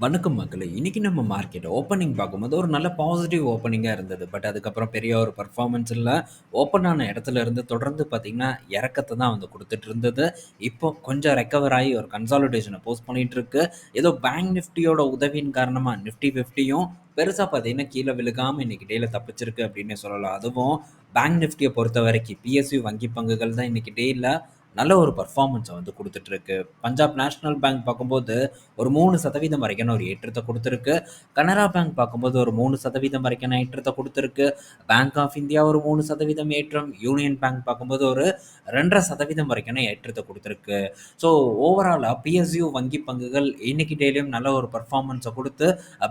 வணக்கம் மக்களே! இன்னைக்கு நம்ம மார்க்கெட் ஓப்பனிங் பார்க்கும்போது ஒரு நல்ல பாசிட்டிவ் ஓப்பனிங்காக இருந்தது. பட் அதுக்கப்புறம் பெரிய ஒரு பர்ஃபார்மன்ஸ் இல்லை ஓப்பன் ஆன இடத்துல இருந்து தொடர்ந்து பார்த்தீங்கன்னா, இறக்கத்தை தான் வந்து கொடுத்துட்டு இருந்தது. இப்போ கொஞ்சம் ரெக்கவர் ஆகி ஒரு கன்சாலிடேஷனை போஸ்ட் பண்ணிட்டு இருக்கு. ஏதோ பேங்க் நிஃப்டியோட உதவியின் காரணமாக நிஃப்டி ஃபிஃப்டியும் பெருசாக பார்த்தீங்கன்னா, கீழே விழுகாமல் இன்னைக்கு டேயில் தப்பிச்சிருக்கு அப்படின்னு சொல்லலாம். அதுவும் பேங்க் நிஃப்ட்டியை பொறுத்த வரைக்கும் பிஎஸ்யூ வங்கி பங்குகள் தான் இன்னைக்கு டேயில் நல்ல ஒரு பர்ஃபார்மன்ஸை வந்து கொடுத்துட்ருக்கு பஞ்சாப் நேஷனல் பேங்க் பார்க்கும்போது ஒரு மூணு சதவீதம் வரைக்கான ஒரு ஏற்றத்தை கொடுத்துருக்கு கனரா பேங்க் பார்க்கும்போது ஒரு மூணு சதவீதம் வரைக்கான ஏற்றத்தை கொடுத்துருக்கு பேங்க் ஆஃப் இந்தியா ஒரு மூணு சதவீதம் ஏற்றம். யூனியன் பேங்க் பார்க்கும்போது ஒரு 2.5% வரைக்கான ஏற்றத்தை கொடுத்துருக்கு ஸோ ஓவராலாக பிஎஸ்யூ வங்கி பங்குகள் இன்னைக்கு டெய்லியும் நல்ல ஒரு பர்ஃபார்மன்ஸை கொடுத்து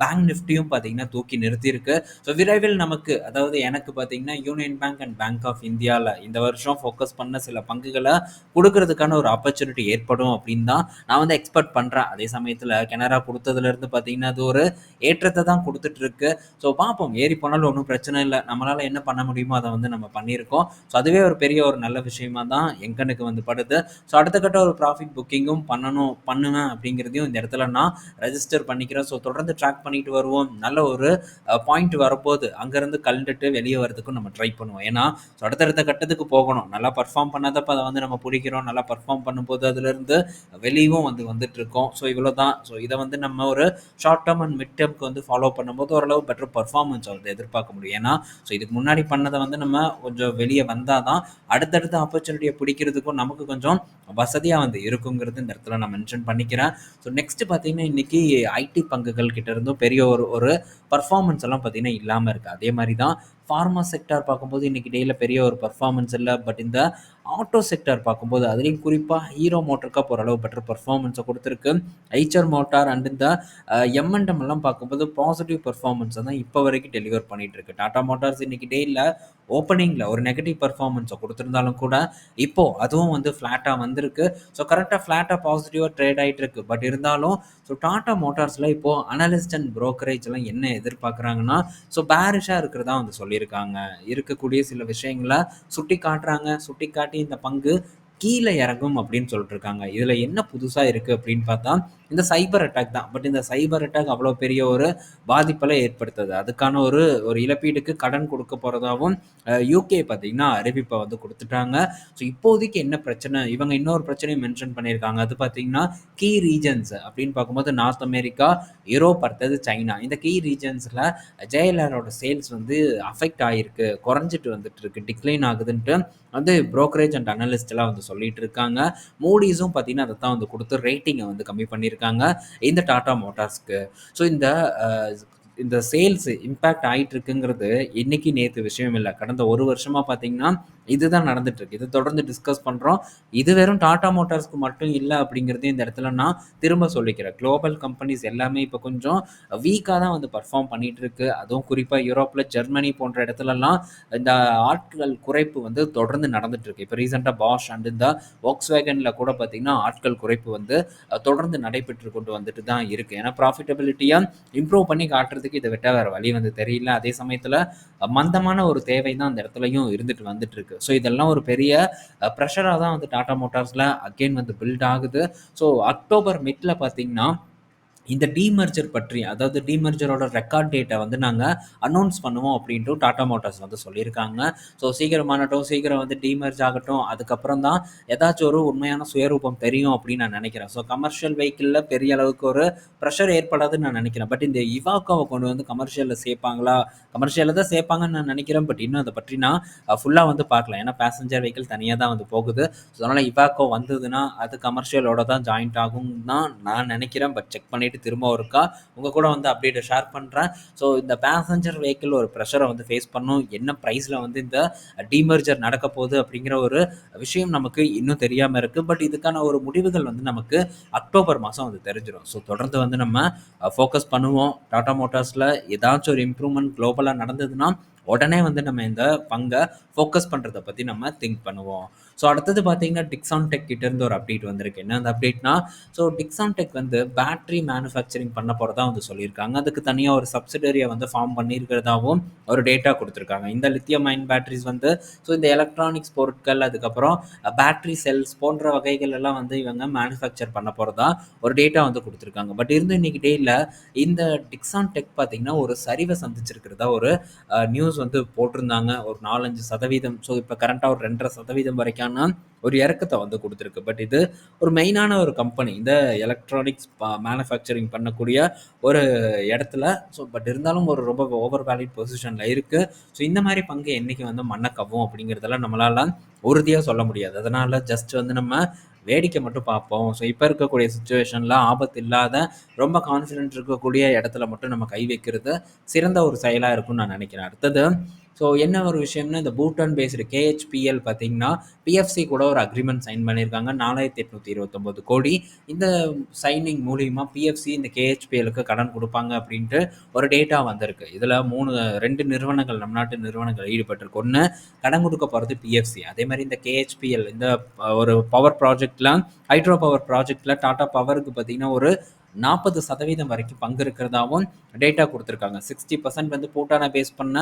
பேங்க் நிஃப்டியும் பார்த்தீங்கன்னா, தூக்கி நிறுத்தியிருக்கு. ஸோ விரைவில் நமக்கு அதாவது எனக்கு பார்த்தீங்கன்னா, union bank and bank of இந்தியாவில் இந்த வருஷம் ஃபோக்கஸ் பண்ண சில பங்குகளை கொடுக்கறதுக்கான ஒரு ஆப்பர்ச்சுனிட்டி ஏற்படும் அப்படின்னு தான் நான் வந்து எக்ஸ்பெக்ட் பண்றேன். அதே சமயத்துல கனரா கொடுத்ததுலேருந்து பார்த்தீங்கன்னா, அது ஒரு ஏற்றத்தை தான் கொடுத்துட்ருக்கு இருக்கு. ஸோ பார்ப்போம். ஏறி போனாலும் ஒன்றும் பிரச்சனை இல்லை நம்மளால என்ன பண்ண முடியுமோ அதை வந்து நம்ம பண்ணியிருக்கோம். ஸோ அதுவே ஒரு பெரிய ஒரு நல்ல விஷயமா தான் எங்கனுக்கு வந்து படுது. ஸோ அடுத்த கட்ட ஒரு ப்ராஃபிட் புக்கிங்கும் பண்ணணும் பண்ணுவேன் அப்படிங்கிறதையும் இந்த இடத்துல நான் ரெஜிஸ்டர் பண்ணிக்கிறேன். ஸோ தொடர்ந்து ட்ராக் பண்ணிட்டு வருவோம். நல்ல ஒரு பாயிண்ட் வரப்போது. அங்கேருந்து கழண்டுட்டு வெளியே வரதுக்கும் நம்ம ட்ரை பண்ணுவோம். ஏன்னா, ஸோ அடுத்தடுத்த கட்டத்துக்கு போகணும். நல்லா பர்ஃபார்ம் பண்ணாதப்ப அதை வந்து நம்ம வைக்கிறோம் நல்லா பர்ஃபார்ம் பண்ணும்போது அதுலேருந்து வெளியும் வந்து வந்துட்டுருக்கோம். ஸோ இவ்வளோ தான். ஸோ இதை வந்து நம்ம ஒரு ஷார்ட் டேர்ம் அண்ட் மிட் டெர்ம்க்கு வந்து ஃபாலோ பண்ணும்போது ஓரளவு பெட்டர் பர்ஃபார்மன்ஸ் வந்து எதிர்பார்க்க முடியும். ஏன்னா, ஸோ இதுக்கு முன்னாடி பண்ணதை வந்து நம்ம கொஞ்சம் வெளியே வந்தால் தான் அடுத்தடுத்த ஆப்பர்ச்சுனிட்டியை பிடிக்கிறதுக்கும் நமக்கு கொஞ்சம் வசதியாக வந்து இருக்குங்கிறது இந்த இடத்துல நான் மென்ஷன் பண்ணிக்கிறேன். ஸோ நெக்ஸ்ட் பார்த்தீங்கன்னா, இன்னைக்கு ஐடி பங்குகள் கிட்ட இருந்தும் பெரிய ஒரு ஒரு பர்ஃபார்மன்ஸ் எல்லாம் பார்த்தீங்கன்னா, இல்லாமல் இருக்குது அதே மாதிரி தான் ஃபார்மா செக்டார் பார்க்கும்போது இன்னைக்கு டேயில் பெரிய ஒரு பர்ஃபார்மன்ஸ் இல்லை பட் இந்த ஆட்டோ செக்டார் பார்க்கும்போது அதுலேயும் குறிப்பாக ஹீரோ மோட்டருக்காக கார்ப் ஓரளவு பெட்டர் பர்ஃபார்மன்ஸை கொடுத்துருக்கு ஐச்சர் மோட்டார் அண்ட் இந்த எம்என்டம் எல்லாம் பார்க்கும்போது பாசிட்டிவ் பர்ஃபார்மன்ஸை தான் இப்போ வரைக்கும் டெலிவர் பண்ணிகிட்டு இருக்கு. டாடா மோட்டார்ஸ் இன்றைக்கி டேயில் ஓப்பனிங்கில் ஒரு நெகட்டிவ் பர்ஃபார்மன்ஸை கொடுத்துருந்தாலும் கூட, இப்போது அதுவும் வந்து ஃப்ளாட்டாக வந்திருக்கு. ஸோ கரெக்டாக ஃப்ளாட்டாக பாசிட்டிவாக ட்ரேட் ஆயிட்டு இருக்கு. பட் இருந்தாலும் ஸோ டாடா மோட்டார்ஸில் இப்போது அனலிஸ்ட் அண்ட் புரோக்கரேஜ் எல்லாம் என்ன எதிர்பார்க்குறாங்கன்னா, ஸோ பேரிஷாக இருக்கிறதா வந்து சொல்லி சொல்லியிருக்காங்க. இருக்கக்கூடிய சில விஷயங்கள சுட்டி காட்டி இந்த பங்கு கீழே இறங்கும் அப்படின்னு சொல்லிட்டு இருக்காங்க இதுல என்ன புதுசா இருக்கு அப்படின்னு பார்த்தா, இந்த சைபர் அட்டாக் தான். பட் இந்த சைபர் அட்டாக் அவ்வளோ பெரிய ஒரு பாதிப்பெல்லாம் ஏற்படுத்துது அதுக்கான ஒரு ஒரு இழப்பீடுக்கு கடன் கொடுக்க போகிறதாகவும் யூகே யுகே பார்த்தீங்கன்னா, அறிவிப்பை வந்து கொடுத்துட்டாங்க ஸோ இப்போதைக்கு என்ன பிரச்சனை? இவங்க இன்னொரு பிரச்சனையும் மென்ஷன் பண்ணியிருக்காங்க. அது பார்த்தீங்கன்னா, கீ ரீஜன்ஸ் அப்படின்னு பார்க்கும்போது நார்த் அமெரிக்கா, யூரோப் அடுத்தது சைனா. இந்த கீ ரீஜன்ஸில் ஜெயலலரோட சேல்ஸ் வந்து அஃபெக்ட் ஆகிருக்கு குறைஞ்சிட்டு வந்துட்டு இருக்கு. டிக்ளைன் ஆகுதுன்ட்டு வந்து புரோக்கரேஜ் அண்ட் அனலிஸ்ட்லாம் வந்து சொல்லிட்டு இருக்காங்க. மூடிஸும் பார்த்தீங்கன்னா, அதை தான் வந்து கொடுத்து ரேட்டிங்கை வந்து கம்மி பண்ணியிருக்காங்க. இருக்காங்க இந்த டாடா மோட்டார்ஸ்க்கு. ஸோ இந்த இந்த சேல்ஸ் இம்பேக்ட் ஆயிட்டு இருக்குங்கிறது இன்னைக்கு, நேற்று விஷயம் இல்லை கடந்த ஒரு வருஷமா பார்த்தீங்கன்னா, இதுதான் நடந்துட்டு இருக்கு. இதை தொடர்ந்து டிஸ்கஸ் பண்றோம். இது வெறும் டாடா மோட்டார்ஸ்க்கு மட்டும் இல்லை அப்படிங்கிறதையும் இந்த இடத்துல நான் திரும்ப சொல்லிக்கிறேன். குளோபல் கம்பெனிஸ் எல்லாமே இப்போ கொஞ்சம் வீக்காக தான் வந்து பர்ஃபார்ம் பண்ணிட்டு இருக்கு. அதுவும் குறிப்பாக யூரோப்பில் ஜெர்மனி போன்ற இடத்துலலாம் இந்த ஆட்கள் குறைப்பு வந்து தொடர்ந்து நடந்துட்டு இருக்கு. இப்போ ரீசெண்டாக பாஷ் அண்ட் இந்த வோக்ஸ்வேகன்ல கூட பார்த்தீங்கன்னா, ஆட்கள் குறைப்பு வந்து தொடர்ந்து நடைபெற்று கொண்டு வந்துட்டு தான் இருக்கு. ஏன்னா ப்ராஃபிட்டபிலிட்டியாக இம்ப்ரூவ் பண்ணி காட்டுறதுக்கு இதை விட்ட வேற வழி வந்து தெரியல. அதே சமயத்தில் மந்தமான ஒரு தேவை தான் அந்த இடத்துலையும் இருந்துட்டு வந்துட்டு இருக்கு. ஸோ இதெல்லாம் ஒரு பெரிய ப்ரெஷராக தான் வந்து டாடா மோட்டார்ஸில் அகைன் வந்து பில்ட் ஆகுது. ஸோ அக்டோபர் மிட்டில் பார்த்தீங்கன்னா, இந்த டிமர்ஜர் பற்றி அதாவது டிமர்ஜரோட ரெக்கார்ட் டேட்டை வந்து நாங்கள் அனௌன்ஸ் பண்ணுவோம் அப்படின்ட்டு டாடா மோட்டார்ஸ் வந்து சொல்லியிருக்காங்க. ஸோ சீக்கிரமானட்டும், சீக்கிரம் வந்து டிமர்ஜ் ஆகட்டும். அதுக்கப்புறம் தான் ஏதாச்சும் ஒரு உண்மையான சுயரூபம் தெரியும் அப்படின்னு நான் நினைக்கிறேன் ஸோ கமர்ஷியல் வெஹிக்கிளில் பெரிய அளவுக்கு ஒரு ப்ரெஷர் ஏற்படாதுன்னு நான் நினைக்கிறேன் பட் இந்த இவாக்கோவை கொண்டு வந்து கமர்ஷியலில் சேர்ப்பாங்களா? கமர்ஷியலில் தான் சேர்ப்பாங்கன்னு நான் நினைக்கிறேன் பட் இன்னும் அதை பற்றி நான் ஃபுல்லாக வந்து பார்க்கலாம் ஏன்னா பேசஞ்சர் வெஹிக்கிள் தனியாக தான் வந்து போகுது. ஸோ அதனால் இவாக்கோ வந்ததுன்னா, அது கமர்ஷியலோட தான் ஜாயிண்ட் ஆகும் தான் நான் நினைக்கிறேன் பட் செக் பண்ணிட்டு திரும்ப இருக்கா உங்கள் கூட வந்து அப்டேட்டை ஷேர் பண்ணுறேன் ஸோ இந்த பேசஞ்சர் வெஹிக்கிள் ஒரு ப்ரெஷரை வந்து ஃபேஸ் பண்ணும். என்ன ப்ரைஸில் வந்து இந்த டீமெர்ஜர் நடக்க போகுது அப்படிங்கிற ஒரு விஷயம் நமக்கு இன்னும் தெரியாமல் இருக்கு. பட் இதுக்கான ஒரு முடிவுகள் வந்து நமக்கு அக்டோபர் மாதம் வந்து தெரிஞ்சிடும் ஸோ தொடர்ந்து வந்து நம்ம ஃபோக்கஸ் பண்ணுவோம். டாடா மோட்டார்ஸில் ஏதாச்சும் ஒரு இம்ப்ரூவ்மெண்ட் குளோபலாக நடந்ததுன்னா, உடனே வந்து நம்ம இந்த பங்கை ஃபோக்கஸ் பண்ணுறத பற்றி நம்ம திங்க் பண்ணுவோம் ஸோ அடுத்தது பார்த்தீங்கன்னா டிக்ஸான் டெக் கிட்டேருந்து ஒரு அப்டேட் வந்திருக்கு. என்ன அந்த அப்டேட்னா ஸோ டிக்ஸான் டெக் வந்து பேட்டரி மேனுஃபேக்சரிங் பண்ண போகிறதா வந்து சொல்லியிருக்காங்க. அதுக்கு தனியாக ஒரு சப்சிடரியை வந்து ஃபார்ம் பண்ணியிருக்கிறதாவும் ஒரு டேட்டா கொடுத்துருக்காங்க. இந்த லித்தியம் அயன் பேட்டரிஸ் வந்து ஸோ இந்த எலக்ட்ரானிக்ஸ் பொருட்கள் அதுக்கப்புறம் பேட்டரி செல்ஸ் போன்ற வகைகள் எல்லாம் வந்து இவங்க மேனுஃபேக்சர் பண்ண போகிறதா ஒரு டேட்டா வந்து கொடுத்துருக்காங்க. பட் இருந்து இன்னைக்கு டேயில் இந்த டிக்ஸான் டெக் பார்த்தீங்கன்னா ஒரு சரிவை சந்திச்சிருக்கிறதா ஒரு நியூஸ் வந்து போட்டிருந்தாங்க. ஒரு நாலஞ்சு சதவீதம். ஸோ இப்போ கரண்ட்டாக ஒரு ரெண்டரை சதவீதம் வரைக்கும் என்னன்னா ஒரு இறக்கத்தை வந்து கொடுத்துருக்கு. பட் இது ஒரு மெயினான ஒரு கம்பெனி இந்த எலக்ட்ரானிக்ஸ் மேனுஃபேக்சரிங் பண்ணக்கூடிய ஒரு இடத்துல ஸோ பட் இருந்தாலும் ஒரு ரொம்ப ஓவர் வேலிட் பொசிஷனில் இருக்குது ஸோ இந்த மாதிரி பங்கு என்றைக்கு வந்து மண்ணக்கவும் அப்படிங்கிறதெல்லாம் நம்மளால உறுதியாக சொல்ல முடியாது. அதனால் ஜஸ்ட் வந்து நம்ம வேடிக்கை மட்டும் பார்ப்போம். ஸோ இப்போ இருக்கக்கூடிய சுச்சுவேஷனில் ஆபத்து இல்லாத ரொம்ப கான்ஃபிடென்ட் இருக்கக்கூடிய இடத்துல மட்டும் நம்ம கை வைக்கிறது சிறந்த ஒரு செயலாக இருக்கும்னு நான் நினைக்கிறேன். அடுத்தது ஸோ என்ன ஒரு விஷயம்னா இந்த பூட்டான் பேஸ்டு கேஹெச்பிஎல் பார்த்தீங்கன்னா பிஎஃப்சி கூட ஒரு அக்ரிமெண்ட் சைன் பண்ணியிருக்காங்க. நாலாயிரத்தி எட்நூற்றி இருபத்தொம்போது கோடி. இந்த சைனிங் மூலியமாக பிஎஃப்சி இந்த கேஹெச்பிஎலுக்கு கடன் கொடுப்பாங்க அப்படின்ட்டு ஒரு டேட்டா வந்திருக்கு. இதில் மூணு ரெண்டு நிறுவனங்கள் நம் நாட்டு நிறுவனங்கள் ஈடுபட்டிருக்கு. ஒன்று கடன் கொடுக்க போகிறது பிஎஃப்சி அதே மாதிரி இந்த கேஹெச்பிஎல் இந்த ஒரு பவர் ப்ராஜெக்ட்லாம் ஹைட்ரோ பவர் ப்ராஜெக்டில் டாடா பவருக்கு பார்த்தீங்கன்னா ஒரு நாற்பது சதவீதம் வரைக்கும் பங்கு இருக்கிறதாவும் டேட்டா கொடுத்துருக்காங்க. சிக்ஸ்டி பர்சன்ட் வந்து பூட்டானை பேஸ் பண்ண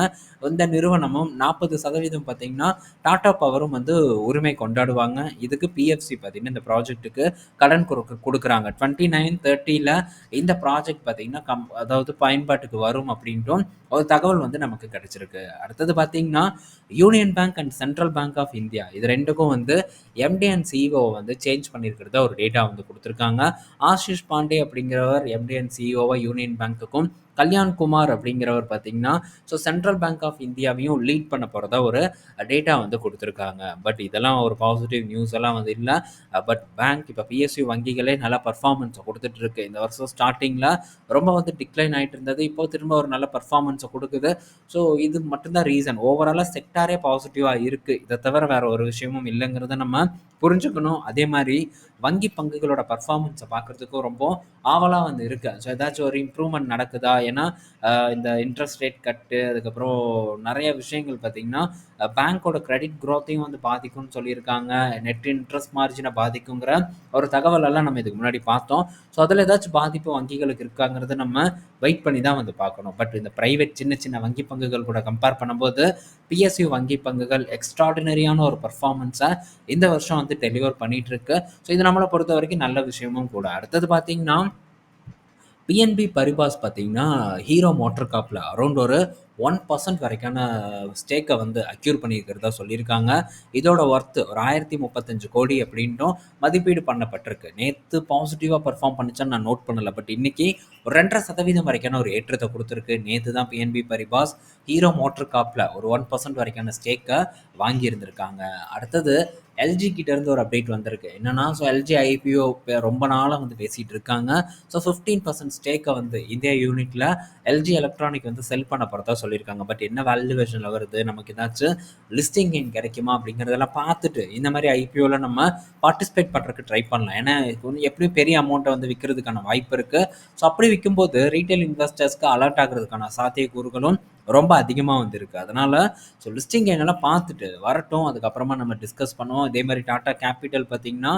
இந்த நிறுவனமும் நாற்பது சதவீதம் பார்த்தீங்கன்னா டாடா பவரும் வந்து உரிமை கொண்டாடுவாங்க. இதுக்கு பிஎஃப்சி பார்த்தீங்கன்னா இந்த ப்ராஜெக்ட்டுக்கு கடன் கொடுக்க கொடுக்குறாங்க. டுவெண்ட்டி நைன் தேர்ட்டியில் இந்த ப்ராஜெக்ட் பார்த்தீங்கன்னா கம் அதாவது பயன்பாட்டுக்கு வரும் அப்படின்ட்டும் ஒரு தகவல் வந்து நமக்கு கிடைச்சிருக்கு. அடுத்தது பார்த்தீங்கன்னா union bank and central bank of India இது ரெண்டுக்கும் வந்து எம்டி அண்ட் சிஇஓ வந்து சேஞ்ச் பண்ணியிருக்கிறத ஒரு டேட்டா வந்து கொடுத்துருக்காங்க. ஆஷிஷ் பாண்டே அப்படின்னு அப்படிங்கிறவர் எம்டி அண்ட் சிஇஓவை யூனியன் பேங்க்குக்கும் கல்யாண் குமார் அப்படிங்கிறவர் பார்த்தீங்கன்னா ஸோ சென்ட்ரல் பேங்க் ஆஃப் இந்தியாவையும் லீட் பண்ண போகிறதா ஒரு டேட்டா வந்து கொடுத்துருக்காங்க. பட் இதெல்லாம் ஒரு பாசிட்டிவ் நியூஸ் எல்லாம் வந்து இல்லை. பட் பேங்க் இப்போ பிஎஸ்சி வங்கிகளே நல்ல பர்ஃபார்மன்ஸை கொடுத்துட்டு இருக்கு இந்த வருஷம் ஸ்டார்டிங்கில் ரொம்ப வந்து டிக்ளைன் ஆகிட்டு இருந்தது. இப்போ திரும்ப ஒரு நல்ல பர்ஃபார்மன்ஸை கொடுக்குது. ஸோ இது மட்டும்தான் ரீசன் ஓவராலாக செக்டாரே பாசிட்டிவாக இருக்குது இதை தவிர வேறு ஒரு விஷயமும் இல்லைங்கிறத நம்ம புரிஞ்சுக்கணும். அதே மாதிரி வங்கி பங்குகளோட பர்ஃபார்மன்ஸை பார்க்குறதுக்கும் ரொம்ப ஆவலாக வந்து இருக்குது ஸோ ஏதாச்சும் ஒரு இம்ப்ரூவ்மெண்ட் நடக்குதா? ஏன்னா இந்த இன்ட்ரெஸ்ட் ரேட் கட்டு அதுக்கப்புறம் நிறைய விஷயங்கள் பார்த்திங்கன்னா பேங்க்கோட கிரெடிட் க்ரோத்தையும் வந்து பாதிக்கும்னு சொல்லியிருக்காங்க. நெட் இன்ட்ரெஸ்ட் மார்ஜினை பாதிக்குங்கிற ஒரு தகவலெல்லாம் நம்ம இதுக்கு முன்னாடி பார்த்தோம். ஸோ அதில் ஏதாச்சும் பாதிப்பு வங்கிகளுக்கு இருக்காங்கிறத நம்ம வெயிட் பண்ணி தான் வந்து பார்க்கணும். பட் இந்த ப்ரைவேட் சின்ன சின்ன வங்கி பங்குகள் கூட கம்பேர் பண்ணும்போது பிஎஸ்யூ வங்கி பங்குகள் எக்ஸ்ட்ராடினரியான ஒரு பர்ஃபார்மன்ஸை இந்த வருஷம் வந்து டெலிவர் பண்ணிகிட்டு இருக்கு. ஸோ இது நம்மளை பொறுத்த வரைக்கும் நல்ல விஷயமும் கூட. அடுத்தது பார்த்தீங்கன்னா பிஎன்பி பரிபாஸ் பார்த்தீங்கன்னா ஹீரோ மோட்டர் காப்பில் அரௌண்ட் ஒரு ஒன் பர்சன்ட் வரைக்கான ஸ்டேக்கை வந்து அக்யூர் பண்ணியிருக்கிறதா சொல்லியிருக்காங்க. இதோட ஒர்த்து ஒரு ஆயிரத்தி முப்பத்தஞ்சு கோடி அப்படின்ட்டும் மதிப்பீடு பண்ணப்பட்டிருக்கு. நேற்று பாசிட்டிவாக பர்ஃபார்ம் பண்ணிச்சான்னு நான் நோட் பண்ணலை. பட் இன்றைக்கி ஒரு ரெண்டரை சதவீதம் வரைக்கான ஒரு ஏற்றத்தை கொடுத்துருக்கு. நேற்று தான் பிஎன்பி பரிபாஸ் ஹீரோ மோட்டர் காப்பில் ஒரு ஒன் பர்சன்ட் வரைக்கான ஸ்டேக்கை வாங்கியிருந்திருக்காங்க. அடுத்தது எல்ஜி கிட்டேருந்து ஒரு அப்டேட் வந்திருக்கு. என்னென்னா ஸோ எல்ஜி ஐபிஓ ரொம்ப நாளாக வந்து பேசிகிட்டு இருக்காங்க. ஸோ ஃபிஃப்டீன் பர்சன்ட் ஸ்டேக்கை வந்து இந்தியா யூனிட்டில் எல்ஜி எலக்ட்ரானிக் வந்து செல் பண்ண போகிறதா சொல்லியிருக்காங்க. பட் என்ன வேல்யூவேஷனில் வருது? நமக்கு ஏதாச்சும் லிஸ்டிங் கெயின் கிடைக்குமா அப்படிங்கிறதெல்லாம் பார்த்துட்டு இந்த மாதிரி ஐபிஓவில் நம்ம பார்ட்டிசிபேட் பண்ணுறதுக்கு ட்ரை பண்ணலாம். ஏன்னா எப்படியும் பெரிய அமௌண்ட்டை வந்து விற்கிறதுக்கான வாய்ப்பு இருக்குது ஸோ அப்படி விற்கும்போது ரீட்டைல் இன்வெஸ்டர்ஸ்க்கு அலர்ட் ஆகிறதுக்கான சாத்தியக்கூறுகளும் ரொம்ப அதிகமாக வந்திருக்கு. அதனால் ஸோ லிஸ்டிங் என்னெல்லாம் பார்த்துட்டு வரட்டும். அதுக்கப்புறமா நம்ம டிஸ்கஸ் பண்ணுவோம். இதே மாதிரி டாட்டா கேபிட்டல் பார்த்திங்கன்னா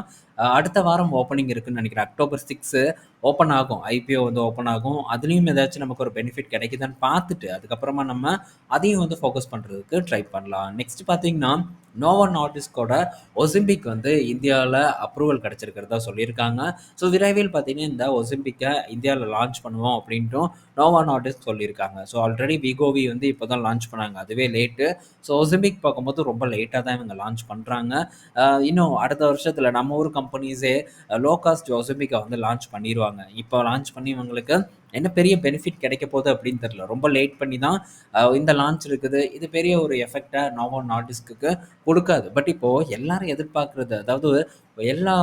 அடுத்த வாரம் ஓப்பனிங் இருக்குதுன்னு நினைக்கிறேன். அக்டோபர் சிக்ஸு ஓப்பன் ஆகும். ஐபிஓ வந்து ஓப்பன் ஆகும். அதுலேயும் ஏதாச்சும் நமக்கு ஒரு பெனிஃபிட் கிடைக்குதான்னு பார்த்துட்டு அதுக்கப்புறமா நம்ம அதையும் வந்து ஃபோக்கஸ் பண்ணுறதுக்கு ட்ரை பண்ணலாம். நெக்ஸ்ட் பார்த்தீங்கன்னா நோவா நார்டிஸ்கோட ஒசிம்பிக் வந்து இந்தியாவில் அப்ரூவல் கிடச்சிருக்கிறதா சொல்லியிருக்காங்க. ஸோ விரைவில் பார்த்தீங்கன்னா இந்த ஒசிம்பிக்கை இந்தியாவில் லான்ச் பண்ணுவோம் அப்படின்ட்டும் நோவா நார்டிஸ்க் சொல்லியிருக்காங்க. ஸோ ஆல்ரெடி விகோவி வந்து இப்போ தான் லான்ச் பண்ணாங்க. அதுவே லேட்டு ஸோ ஒசிம்பிக் பார்க்கும்போது ரொம்ப லேட்டாக தான் இவங்க லான்ச் பண்ணுறாங்க இன்னும் அடுத்த வருஷத்தில் நம்ம ஊர் கம்பெனி கம்பெனிஸே லோ காஸ்ட் ஒசிம்பிக்கை வந்து லான்ச் பண்ணிடுவாங்க இப்போ லான்ச் பண்ணி இவங்களுக்கு என்ன பெரிய பெனிஃபிட் கிடைக்க போகுது அப்படின்னு தெரில ரொம்ப லேட் பண்ணி தான் இந்த லான்ச் இருக்குது. இது பெரிய ஒரு எஃபெக்டாக நோவோ நார்டிஸ்க்கு கொடுக்காது. பட் இப்போது எல்லாரும் எதிர்பார்க்குறது அதாவது எல்லா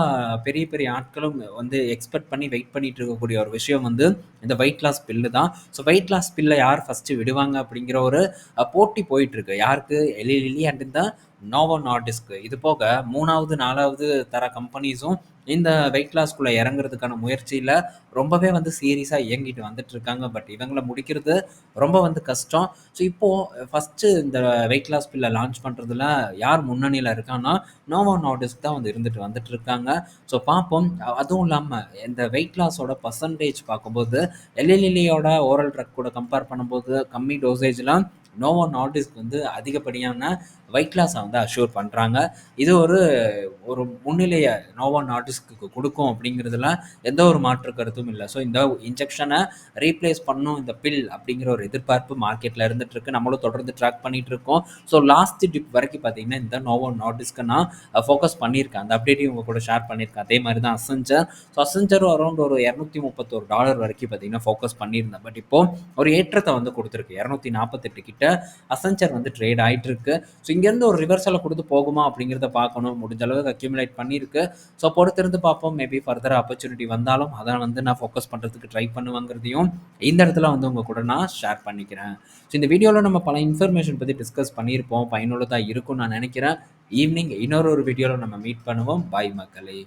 பெரிய பெரிய ஆட்களும் வந்து எக்ஸ்பெக்ட் பண்ணி வெயிட் பண்ணிட்டு இருக்கக்கூடிய ஒரு விஷயம் வந்து இந்த வெயிட் லாஸ் பில்லு தான். ஸோ வெயிட் லாஸ் பில்லை யார் ஃபஸ்ட்டு விடுவாங்க அப்படிங்கிற ஒரு போட்டி போயிட்டுருக்கு. யாருக்கு? எலி எலி அண்ட் இந்த நோவோ நார்டிஸ்க்கு இது போக மூணாவது நாலாவது தர கம்பெனிஸும் இந்த வெயிட் லாஸ்க்குள்ளே இறங்குறதுக்கான முயற்சியில் ரொம்பவே வந்து சீரியஸாக இயங்கிட்டு வந்துட்டுருக்காங்க. பட் இவங்கள முடிக்கிறது ரொம்ப வந்து கஷ்டம். ஸோ இப்போது ஃபஸ்ட்டு இந்த வெயிட் லாஸ் பில்லை லான்ச் பண்ணுறதுல யார் முன்னணியில் இருக்கான்னா, நோவோ நார்டிஸ்க் தான் வந்து இருந்துட்டு வந்துட்டுருக்காங்க. ஸோ பார்ப்போம். அதுவும் இல்லாமல் இந்த வெயிட் லாஸோட பர்சன்டேஜ் பார்க்கும்போது, எல்எல்இலியோட ஓரல் ட்ரக் கூட கம்பேர் பண்ணும்போது கம்மி டோசேஜ்லாம் நோவோ நார்டிஸ்க் வந்து அதிகப்படியான வெயிட் லாஸ வந்து அஷ்யூர் பண்ணுறாங்க இது ஒரு ஒரு முன்னிலையை நோவா நார்டிஸ்க்கு கொடுக்கும் அப்படிங்கிறதுல எந்த ஒரு மாற்று கருத்தும் இல்லை ஸோ இந்த இன்ஜெக்ஷனை ரீப்ளேஸ் பண்ணும் இந்த பில் அப்படிங்கிற ஒரு எதிர்பார்ப்பு மார்க்கெட்ல இருந்துட்டுருக்கு. நம்மளும் தொடர்ந்து ட்ராக் பண்ணிட்டுருக்கோம். ஸோ லாஸ்ட் டிப் வரைக்கும் பார்த்தீங்கன்னா, இந்த நோவோ நாட்டிஸ்க்கு நான் ஃபோக்கஸ் பண்ணியிருக்கேன். அந்த அப்டேட்டையும் உங்க கூட ஷேர் பண்ணியிருக்கேன். அதே மாதிரி தான் அசஞ்சர் ஸோ அசஞ்சர் அரௌண்ட் ஒரு $231 வரைக்கும் பார்த்தீங்கன்னா, ஃபோக்கஸ் பண்ணியிருந்தேன். பட் இப்போ ஒரு ஏற்றத்தை வந்து கொடுத்துருக்கு இரநூத்தி நாற்பத்தெட்டு கிட்ட அசஞ்சர் வந்து ட்ரேட் ஆயிட்டுருக்கு. ஸோ இங்கேருந்து ஒரு ரிவர்சலை கொடுத்து போகுமா அப்படிங்கிறத பார்க்கணும். முடிஞ்ச அளவுக்கு அக்யூமுலேட் பண்ணியிருக்கு. ஸோ பொறுத்திருந்து பார்ப்போம். மேபி ஃபர்தர் ஆப்பர்ச்சுனிட்டி வந்தாலும் அதை வந்து நான் ஃபோக்கஸ் பண்ணுறதுக்கு ட்ரை பண்ணுவேங்கிறதையும் இந்த இடத்துல வந்து உங்கள் கூட நான் ஷேர் பண்ணிக்கிறேன். ஸோ இந்த வீடியோவில் நம்ம பல இன்ஃபர்மேஷன் பற்றி டிஸ்கஸ் பண்ணியிருப்போம். பயனுள்ளதாக இருக்கும்னு நான் நினைக்கிறேன் ஈவினிங் இன்னொரு ஒரு வீடியோவில் நம்ம மீட் பண்ணுவோம். பாய் மக்களே!